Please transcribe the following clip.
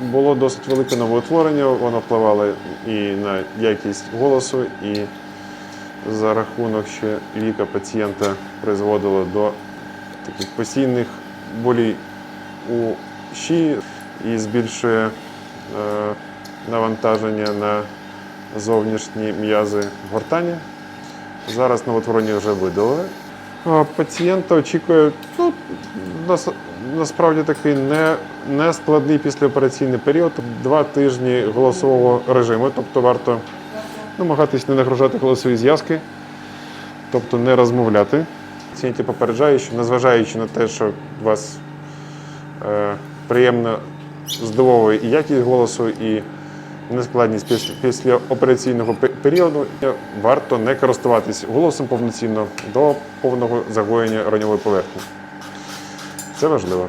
було досить велике новоутворення, воно впливало і на якість голосу, і за рахунок ще віка пацієнта призводило до таких постійних болей у шиї і збільшує е, навантаження на зовнішні м'язи гортані. Зараз новотворення вже видалили. А Пацієнта очікує ну, насправді такий не, не складний післяопераційний період, два тижні голосового режиму, тобто варто намагатись не нагружати голосові зв'язки, тобто не розмовляти. Пацієнті попереджаю, що незважаючи на те, що вас е, приємно здивовує і якість голосу, і нескладність після, після операційного періоду, варто не користуватись голосом повноцінно до повного загоєння раньової поверхні. Це важливо.